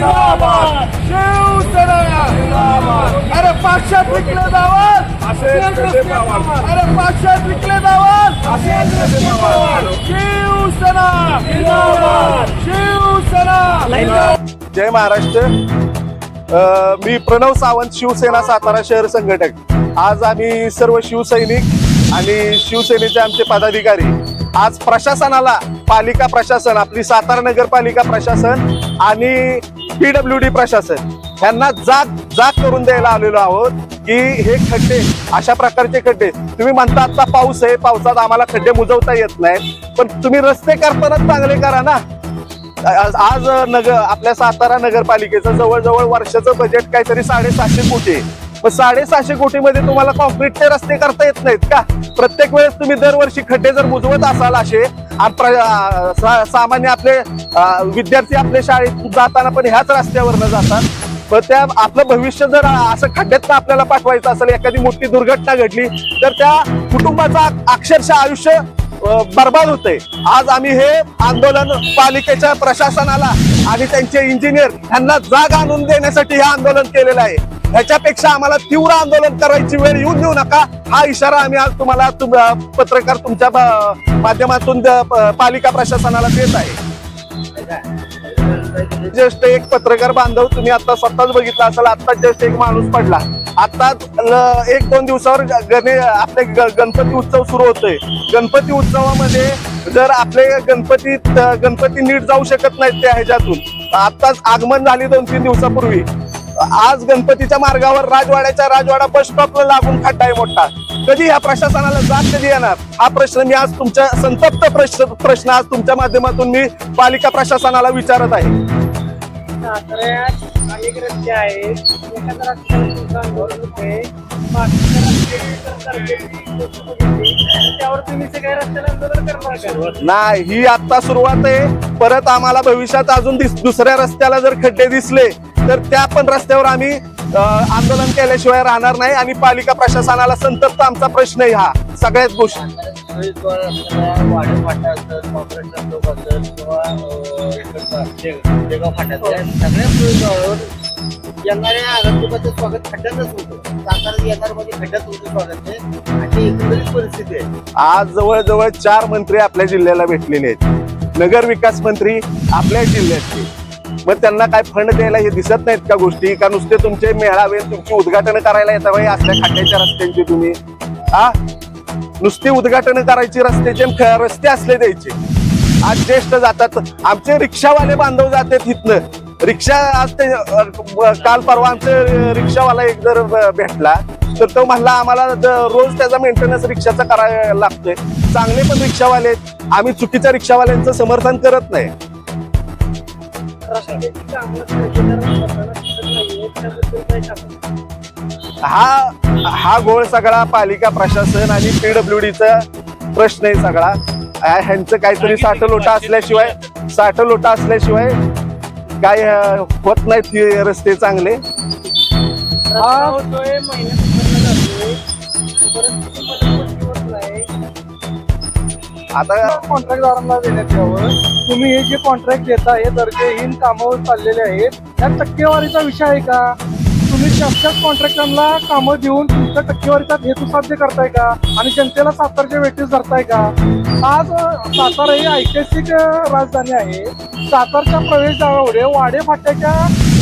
जिंदाबाद. शिवसेना अरे पाचशेत विकले दावत. अरे पाचशेत विकले दावत. शिवसेना शिवसेना जय महाराष्ट्र. मी प्रणव सावंत शिवसेना सातारा शहर संघटक. आज आम्ही सर्व शिवसैनिक आणि शिवसेनेचे आमचे पदाधिकारी आज प्रशासनाला पालिका प्रशासन आपली सातारा नगरपालिका प्रशासन आणि पीडब्ल्यू डी प्रशासन यांना जाग जाग करून द्यायला आलेलो आहोत की हे खड्डे अशा प्रकारचे खड्डे. तुम्ही म्हणता आता पाऊस आहे पावसात आम्हाला खड्डे मुजवता येत नाहीत. पण तुम्ही रस्ते करताना चांगले करा ना. आज नगर आपल्या सातारा नगरपालिकेचं जवळजवळ वर्षाचं बजेट काहीतरी साडेसहाशे कोटी आहे. मग साडेसहाशे कोटीमध्ये तुम्हाला कॉन्क्रीटचे रस्ते करता येत नाहीत का? प्रत्येक वेळेस तुम्ही दरवर्षी खड्डे जर मुजवत असाल असे सामान्य आपले विद्यार्थी आपल्या शाळेत जाताना पण ह्याच रस्त्यावरनं जातात. पण त्या आपलं भविष्य जर असं खड्ड्यात आपल्याला पाठवायचं असेल एखादी मोठी दुर्घटना घडली तर त्या कुटुंबाचा अक्षरशः आयुष्य बर्बाद होते आज आम्ही हे आंदोलन पालिकेच्या प्रशासनाला आणि त्यांचे इंजिनियर यांना जाग आणून देण्यासाठी हे आंदोलन केलेलं आहे. ह्याच्यापेक्षा आम्हाला तीव्र आंदोलन करायची वेळ येऊन देऊ नका. हा इशारा आम्ही आज तुम्हाला तुम- पत्रकार तुमच्या माध्यमातून पालिका प्रशासनाला देत आहे. ज्येष्ठ एक पत्रकार बांधव तुम्ही आता स्वतःच बघितला असाल आता ज्येष्ठ एक माणूस पडला. आता एक दोन दिवसावर गणे आपले गणपती उत्सव सुरू होतोय. गणपती उत्सवामध्ये जर आपले गणपती गणपती नीट जाऊ शकत नाहीत त्या ह्याच्यातून आताच आगमन झाली दोन तीन दिवसापूर्वी. आज गणपतीच्या मार्गावर राजवाड्याच्या राजवाडा बस स्टॉपला लागून खड्डा आहे मोठा. कधी या प्रशासनाला जात कधी येणार? हा प्रश्न मी आज तुमच्या संतप्त प्रश्न प्रश्न आज तुमच्या माध्यमातून मी पालिका प्रशासनाला विचारत आहे. नाही ही आता सुरुवात आहे. परत आम्हाला भविष्यात अजून दिस- दुसऱ्या रस्त्याला जर खड्डे दिसले तर त्या पण रस्त्यावर आम्ही आंदोलन केल्याशिवाय राहणार नाही आणि पालिका प्रशासनाला संतप्त आमचा प्रश्न आहे हा सगळ्याच गोष्टी. येणाऱ्या स्वागत खड्ड्यातच होतं सातारा येणार खड्ड्यात होतं स्वागत एकंदरीत परिस्थिती आहे आज जवळजवळ चार मंत्री आपल्या जिल्ह्याला भेटलेले आहेत. नगर विकास मंत्री आपल्या जिल्ह्यातले. मग त्यांना काय फंड द्यायला हे दिसत नाहीत का गोष्टी? का नुसते तुमचे मेळावे तुमची उद्घाटन करायला येता बाई असल्या खड्ड्याच्या रस्त्यांची तुम्ही? हा नुसती उद्घाटन करायची रस्त्याचे रस्ते असले द्यायचे. आज ज्येष्ठ जातात. आमचे रिक्षावाले बांधव जातात इथनं. रिक्षा आज ते काल परवा आमचे रिक्षावाला एक जर भेटला तर तो म्हणला आम्हाला रोज त्याचा मेंटेनन्स रिक्षाचा करायला लागतोय. चांगले पण रिक्षावाले आम्ही चुकीच्या रिक्षावाल्यांचं समर्थन करत नाही. हा हा गोळ सगळा पालिका प्रशासन आणि पीडब्ल्यू डीचा प्रश्न आहे सगळा. ह्यांचं काहीतरी साठलोटा असल्याशिवाय साठलोटा असल्याशिवाय काय होत नाहीत रस्ते चांगले. आता कॉन्ट्रॅक्टदारांना देण्यात यावं. तुम्ही हे जे कॉन्ट्रॅक्ट देता हे दर्जेहीन कामावर चाललेले आहेत त्या टक्केवारीचा विषय आहे का? तुम्ही त्याच्याच कॉन्ट्रॅक्टरला कामं देऊन तुमच्या टक्केवारीचा हेतू साध्य करताय का? आणि जनतेला सातारच्या वेटीस धरताय का? आज सातारा ही ऐतिहासिक राजधानी आहे. सातारच्या प्रवेशद्वारावर वाडे फाट्याच्या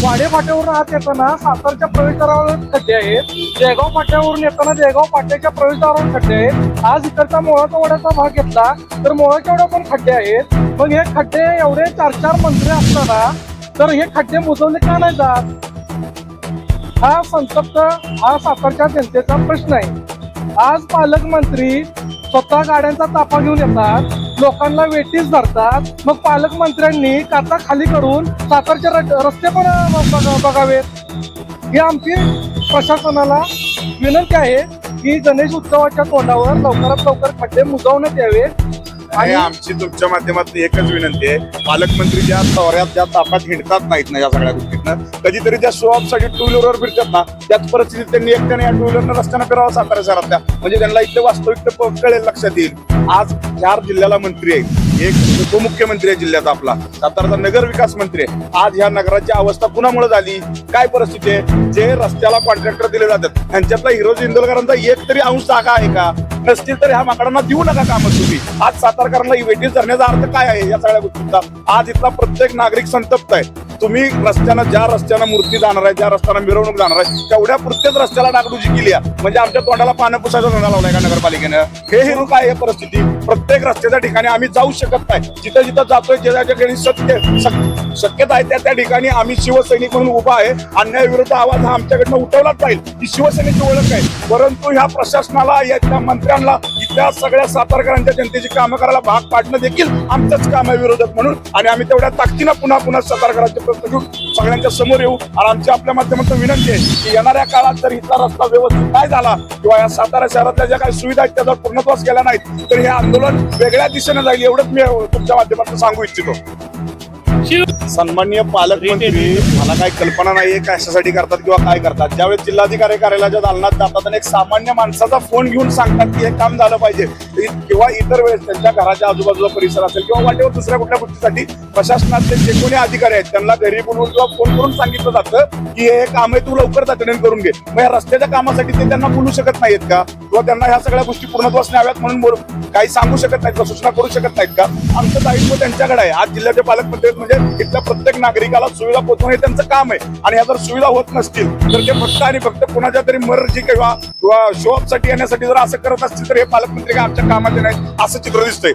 वाडे फाट्यावरून आत येताना सातारच्या प्रवेशद्वारावर खड्डे आहेत. देगाव फाट्यावरून येताना देगाव फाट्याच्या प्रवेशद्वारावर खड्डे आहेत. आज इकडचा मोळाचा वड्याचा भाग घेतला तर मोळाच्या वड्या पण खड्डे आहेत. मग हे खड्डे एवढे चार चार मंत्री असताना तर हे खड्डे मुजवले का नाही जात? हा संतप्त हा सातारच्या जनतेचा प्रश्न आहे. आज पालकमंत्री स्वतः गाड्यांचा ताफा घेऊन येतात. लोकांना वेटीस धरतात. मग पालकमंत्र्यांनी काचा खाली करून सातारचे र- रस्ते पण बघावेत. ही आमची प्रशासनाला विनंती आहे की गणेश उत्सवाच्या तोंडावर लवकरात लवकर खड्डे मुजवण्यात यावे आणि आमची तुमच्या माध्यमातून एकच विनंती आहे. पालकमंत्री ज्या दौऱ्यात ज्या तापात हिंडतात नाहीत ना या सगळ्या गोष्टीतनं कधीतरी ज्या साठी टू व्हीलरवर फिरतात ना त्याच परिस्थितीत त्यांनी एकट्याने या टू व्हीलरनं रस्त्यानं फिरावं सातारा शहरातल्या. म्हणजे त्यांना इथलं वास्तविक कळेल लक्षात येईल. आज चार जिल्ह्याला मंत्री आहेत. एक उपमुख्यमंत्री आहे जिल्ह्याचा आपला. साताराचा नगर विकास मंत्री आहे. आज ह्या नगराची अवस्था कुणामुळे झाली? काय परिस्थिती आहे? जे रस्त्याला कॉन्ट्रॅक्टर दिले जातात त्यांच्यातला हिरोज इंदोलकरांचा एक तरी अंश जागा आहे का? नसतील तर ह्या माकडांना देऊ नका कामं तुम्ही. आज सातारकरांना वेटीस धरण्याचा अर्थ काय आहे या सगळ्या गोष्टींचा? आज इथला प्रत्येक नागरिक संतप्त आहे. तुम्ही रस्त्यानं ज्या रस्त्यानं मूर्ती जाणार आहे ज्या रस्त्यानं मिरवणूक जाणार आहे तेवढ्या पुरतेच रस्त्याला डागडुजी केली आहे. म्हणजे आमच्या तोंडाला पानं पुसायचा धंदा लावलाय का नगरपालिकेनं? हे हिरू काय आहे परिस्थिती. प्रत्येक रस्त्याच्या ठिकाणी आम्ही जाऊ शकत नाही. जिथं जिथं जातोय ज्या ज्या ठिकाणी सत्य शक- शक्यता आहे त्या त्या ठिकाणी आम्ही शिवसैनिक म्हणून उभा आहे. अन्यायाविरुद्ध आवाज हा आमच्याकडनं उठवलाच पाहिजे ही शिवसेनेची ओळख आहे. परंतु ह्या प्रशासनाला या मंत्र्यांना इथल्या सगळ्या सातारकरांच्या जनतेची कामं करायला भाग पाडणं देखील आमचंच काम आहे विरोधक म्हणून. आणि आम्ही तेवढ्या ताकदीनं पुन्हा पुन्हा सातारकरांचे प्रश्न घेऊन सगळ्यांच्या समोर येऊ आणि आमची आपल्या माध्यमातून विनंती आहे की येणाऱ्या काळात जर इथला रस्ता व्यवस्थित काय झाला किंवा या सातारा शहरातल्या ज्या काही सुविधा आहेत त्या जर पूर्णत्वास केल्या नाहीत तर हे आंदोलन वेगळ्या दिशेने जाईल एवढंच मी तुमच्या माध्यमातून सांगू इच्छितो. सन्माननीय पालकमंत्री मला काही कल्पना नाहीये कशासाठी करतात किंवा काय करतात. ज्यावेळेस जिल्हाधिकारी कार्यालयाच्या दालनात जातात आणि एक सामान्य माणसाचा फोन घेऊन सांगतात की हे काम झालं पाहिजे किंवा इतर वेळेस त्यांच्या घराच्या आजूबाजूला परिसर असेल किंवा वाटेवर दुसऱ्या कुठल्या गोष्टीसाठी प्रशासनातले जे कोणी अधिकारी आहेत त्यांना घरी बोलवून किंवा फोन करून सांगितलं जातं की हे काम आहे तू लवकर तातडीने करून घे. मग या रस्त्याच्या कामासाठी ते त्यांना बोलू शकत नाहीत का? किंवा त्यांना ह्या सगळ्या गोष्टी पूर्णत्वास न्याव्यात म्हणून काही सांगू शकत नाहीत का सूचना करू शकत नाहीत का? आमचं दायित्व त्यांच्याकडे आहे. आज जिल्ह्याचे पालकमंत्री म्हणजे इथल्या प्रत्येक नागरिकाला सुविधा पोहोचवणे हे त्यांचं काम आहे. आणि ह्या जर सुविधा होत नसतील तर ते फक्त आणि फक्त कुणाच्या तरी मर्जी किंवा किंवा शो साठी येण्यासाठी जर असं करत असतील तर हे पालकमंत्री काय आमच्या कामाचे नाहीत असं चित्र दिसतंय.